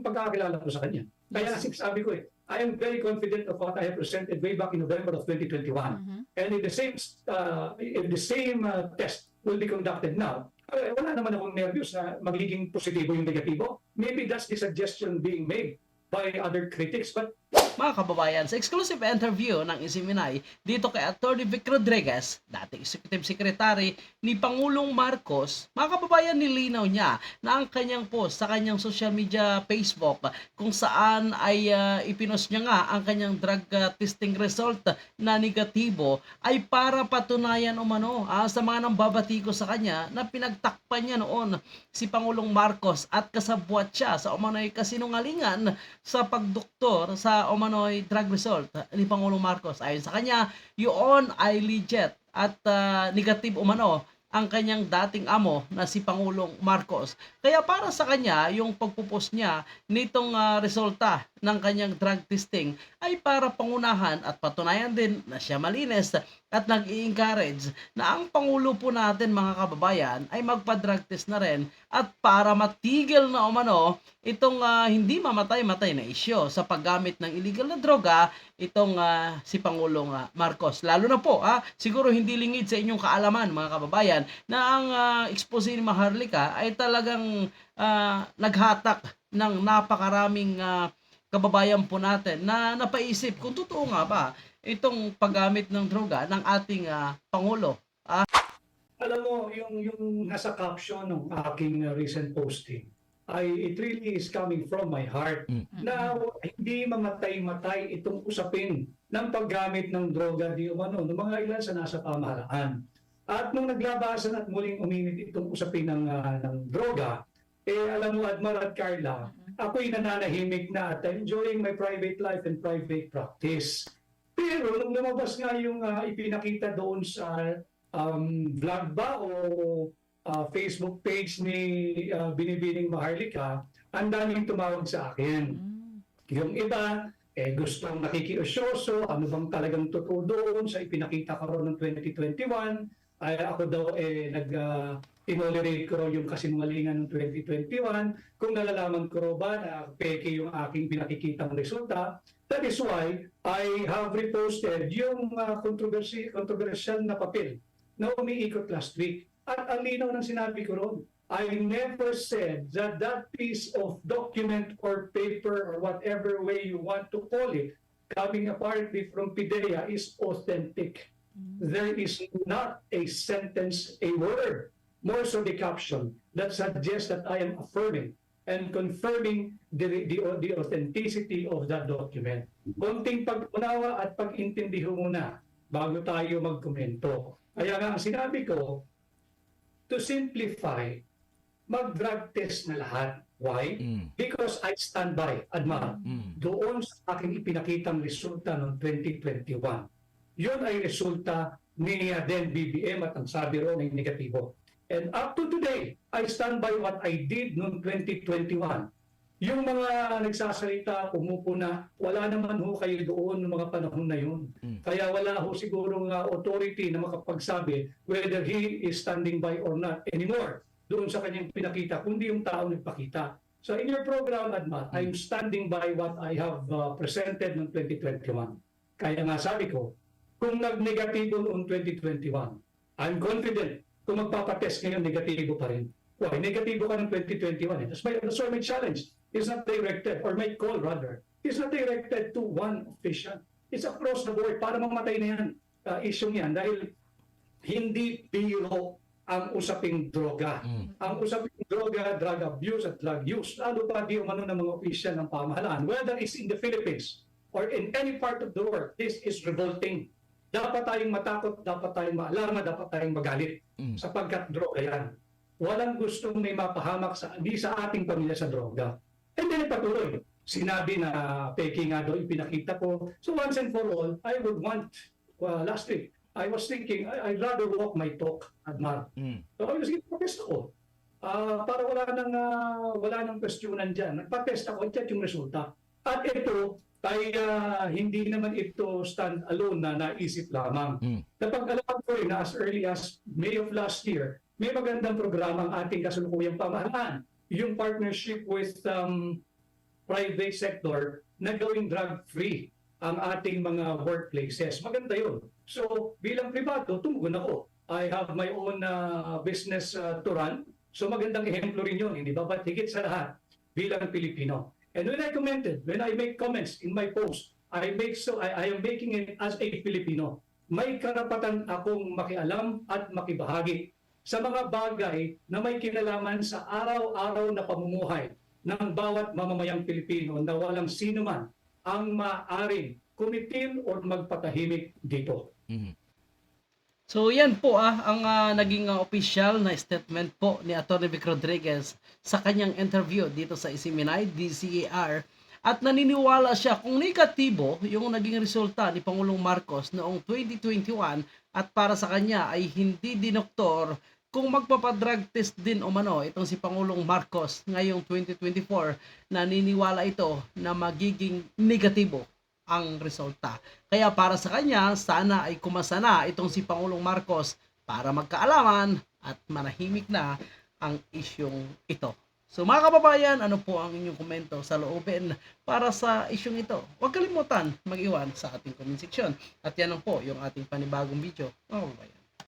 yung pagkakakilala ko sa kanya. Kaya sabi ko eh, I am very confident of what I have presented way back in November of 2021. Mhm. And if the same uh, if the same uh, test will be conducted now, eh, wala naman akong nervous na magiging positibo yung negatibo. Maybe that's the suggestion being made by other critics. But Mga kababayan, sa exclusive interview ng Isiminay dito kay Atty. Vic Rodriguez, dating Executive Secretary ni Pangulong Marcos, mga kababayan nilinaw niya na ang kanyang post sa kanyang social media Facebook kung saan ay uh, ipinost niya nga ang kanyang drug uh, testing result na negatibo ay para patunayan umano ah, sa mga nambabati ko sa kanya na pinagtakpan niya noon si Pangulong Marcos at kasabwat siya sa umano'y kasinungalingan sa pagdoktor sa umano'y drug result ni Pangulong Marcos. Ayon sa kanya, yun ay legit at ah, negative umano ang kanyang dating amo na si Pangulong Marcos. Kaya para sa kanya, yung pagpupos niya nitong ah, resulta ng kanyang drug testing ay para pangunahan at patunayan din na siya malinis at nag-i-encourage na ang Pangulo po natin mga kababayan ay magpa-drug test na rin at para matigil na umano itong ah, hindi mamatay-matay na isyo sa paggamit ng illegal na droga itong ah, si Pangulong ah, Marcos. Lalo na po, ah, siguro hindi lingid sa inyong kaalaman mga kababayan na ang ah, expose ni Maharlika ay talagang ah, naghatak ng napakaraming ah, kababayan po natin na napaisip kung totoo nga ba itong paggamit ng droga ng ating ah, Pangulo. alam mo, yung, yung nasa caption ng aking uh, recent posting, ay it really is coming from my heart na hindi mamatay-matay itong usapin ng paggamit ng droga di umano ng mga ilan sa nasa pamahalaan. At nung naglabasan at muling uminit itong usapin ng, ah, ng droga, eh alam mo, Admar at Carla, ako'y nananahimik na at enjoying my private life and private practice. Pero nung lumabas nga yung ah, ipinakita doon sa um, vlog ba o ah, Facebook page ni ah, Binibining Maharlika, ang daming tumawag sa akin. Mm. Yung iba, eh, gustong nakikiusyoso, ano bang talagang totoo doon sa ipinakita ko roon ng 2021. Ay, ako daw eh, nag uh, tolerate ko yung kasinungalingan ng 2021. Kung nalalaman ko ba na peke yung aking pinakikitang resulta, that is why I have reposted yung uh, controversy, controversial na papel na umiikot last week. At ang linaw ng sinabi ko roon, I never said that that piece of document or paper or whatever way you want to call it, coming apparently from PIDEA is authentic. There is not a sentence, a word, more so the caption, that suggests that I am affirming and confirming the, the, the authenticity of that document. Konting pag-unawa at pag-intindi ho muna bago tayo magkomento. Kaya nga ang sinabi ko, to simplify, mag-drug test na lahat. Why? Mm. Because I stand by, Adma, Mm. doon sa aking ipinakitang resulta noong 2021. Yun ay resulta ni Den BBM at ang sabi ro ay negatibo. And up to today, I stand by what I did noong 2021. Yung mga nagsasalita, umupo na, wala naman ho kayo doon noong mga panahon na yun. Mm. Kaya wala ho sigurong uh, authority na makapagsabi whether he is standing by or not anymore doon sa kanyang pinakita, kundi yung tao nagpakita. So in your program, Adma, I'm standing by what I have uh, presented noong 2021. Kaya nga sabi ko, kung nag-negatibo noong 2021, I'm confident kung magpapatest ngayon, negatibo pa rin. Why? Negatibo ka ng 2021. Eh. That's, my, that's why my challenge is not directed, or my call rather, is not directed to one official. It's across the board para mamatay na yan, uh, issue yan. Dahil hindi biro ang usaping droga. Mm. Ang usaping droga, drug abuse at drug use, lalo pa di umano ng mga opisyal ng pamahalaan, whether it's in the Philippines or in any part of the world, this is revolting. Dapat tayong matakot, dapat tayong maalarma, dapat tayong magalit Mm. sapagkat droga yan. Walang gustong may mapahamak sa, di sa ating pamilya sa droga. And then patuloy. Sinabi na peke nga daw ipinakita ko. So once and for all, I would want, well, last week, I was thinking, I, I'd rather walk my talk, Admar. Mm. So I was protest ako. Ah, para wala nang ah, wala nang questionan diyan. Nagpa-test ako at yung resulta. At ito ay ah, hindi naman ito stand alone na naisip lamang. Mm. Napag-alaman ko rin na as early as May of last year, may magandang programa ang ating kasalukuyang pamahalaan. Yung partnership with um, private sector na gawing drug-free ang ating mga workplaces. Maganda yun. So, bilang privado, tumugon ako. I have my own uh, business uh, to run. So, magandang ehemplo rin yun, hindi ba? But higit sa lahat, bilang Pilipino. And when I commented, when I make comments in my post, I make so I, I am making it as a Filipino. May karapatan akong makialam at makibahagi sa mga bagay na may kinalaman sa araw-araw na pamumuhay ng bawat mamamayang Pilipino na walang sino man ang maaring kumitil o magpatahimik dito. So yan po ah, ang ah, naging ah, official na statement po ni Atty. Vic Rodriguez sa kanyang interview dito sa Isiminay, DCAR. At naniniwala siya kung negatibo yung naging resulta ni Pangulong Marcos noong 2021 at para sa kanya ay hindi dinoktor kung magpapadrug test din o mano itong si Pangulong Marcos ngayong 2024 naniniwala ito na magiging negatibo ang resulta. Kaya para sa kanya, sana ay kumasa na itong si Pangulong Marcos para magkaalaman at manahimik na ang isyong ito. So mga kababayan, ano po ang inyong komento sa loobin para sa isyong ito? Huwag kalimutan mag-iwan sa ating comment section. At yan lang po yung ating panibagong video. Mga kababayan.